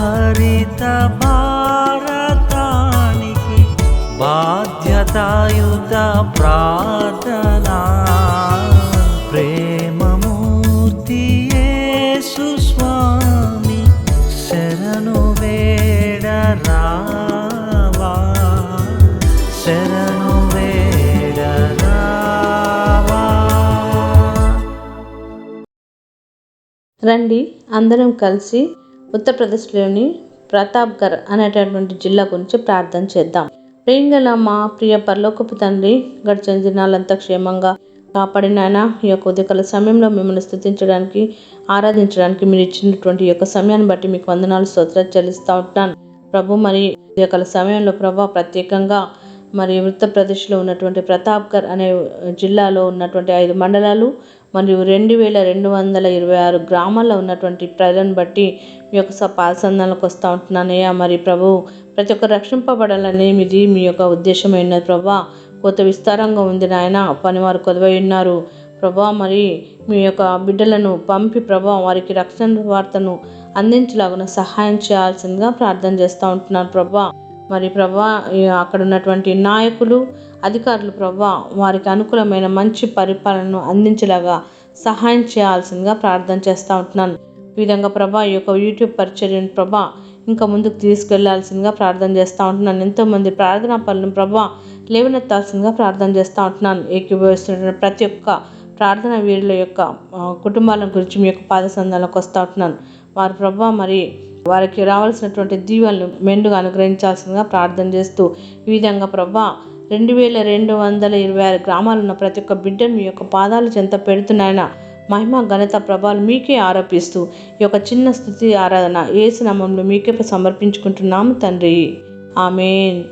హరిత భారతానికి బాధ్యతాయుత ప్రార్థనా. ప్రేమమూర్తి సుస్వామి శరణు వేడరా రండి అందరం కలిసి ఉత్తరప్రదేశ్లోని ప్రతాప్గర్ అనేటటువంటి జిల్లా గురించి ప్రార్థన చేద్దాం. ప్రియంగల మా ప్రియ పరలోకపు తండ్రి గడిచిన దినాలంతా క్షేమంగా కాపాడినాయన ఈ యొక్క ఉదయకాల సమయంలో మిమ్మల్ని స్థుతించడానికి ఆరాధించడానికి మీరు ఇచ్చినటువంటి యొక్క సమయాన్ని బట్టి మీకు వందనాలు స్తోత్రాలు చెల్లిస్తూ ఉంటాను ప్రభు మరి ఉదయకాల సమయంలో ప్రభా ప్రత్యేకంగా మరి ఉత్తరప్రదేశ్లో ఉన్నటువంటి ప్రతాప్గర్ అనే జిల్లాలో ఉన్నటువంటి ఐదు మండలాలు మరియు రెండు వేల రెండు వందల ఇరవై ఆరు గ్రామాల్లో ఉన్నటువంటి ప్రజలను బట్టి మీ యొక్క స వస్తూ ఉంటున్నానయ్యా మరి ప్రభు ప్రతి ఒక్క రక్షింపబడాలని మీది మీ యొక్క ఉద్దేశమైన ప్రభా. కొత్త విస్తారంగా ఉంది నాయన పనివారు కొదవై ఉన్నారు. ప్రభా మరి మీ యొక్క బిడ్డలను పంపి ప్రభా వారికి రక్షణ వార్తను అందించలాగున సహాయం చేయాల్సిందిగా ప్రార్థన చేస్తూ ఉంటున్నాను ప్రభా. మరి ప్రభా అక్కడ ఉన్నటువంటి నాయకులు అధికారులు ప్రభా వారికి అనుకూలమైన మంచి పరిపాలనను అందించేలాగా సహాయం చేయాల్సిందిగా ప్రార్థన చేస్తూ ఉంటున్నాను. ఈ విధంగా ప్రభా ఈ యొక్క యూట్యూబ్ పరిచర్యను ప్రభా ఇంకా ముందుకు తీసుకెళ్ళాల్సిందిగా ప్రార్థన చేస్తూ ఉంటున్నాను. ఎంతోమంది ప్రార్థనా పనులను ప్రభా లేవనెత్తాల్సిందిగా ప్రార్థన చేస్తూ ఉంటున్నాను. ఏకీభవిస్తున్న ప్రతి ఒక్క ప్రార్థన వీరుల యొక్క కుటుంబాల గురించి మీ యొక్క పాదసంధాలకు వస్తూ ఉంటున్నాను. వారి ప్రభా మరి వారికి రావాల్సినటువంటి దీవెనలు మెండుగా అనుగ్రహించాల్సిందిగా ప్రార్థన చేస్తూ ఈ విధంగా ప్రభా రెండు వేల రెండు వందల ఇరవై ఆరు గ్రామాలున్న ప్రతి ఒక్క బిడ్డను మీ యొక్క పాదాలు చెంత పెడుతున్నాయన. మహిమ ఘనత ప్రభావాలు మీకే ఆరోపిస్తూ ఈ యొక్క చిన్న స్థుతి ఆరాధన ఏసు నామంలో మీకే సమర్పించుకుంటున్నాము తండ్రి. ఆమెన్.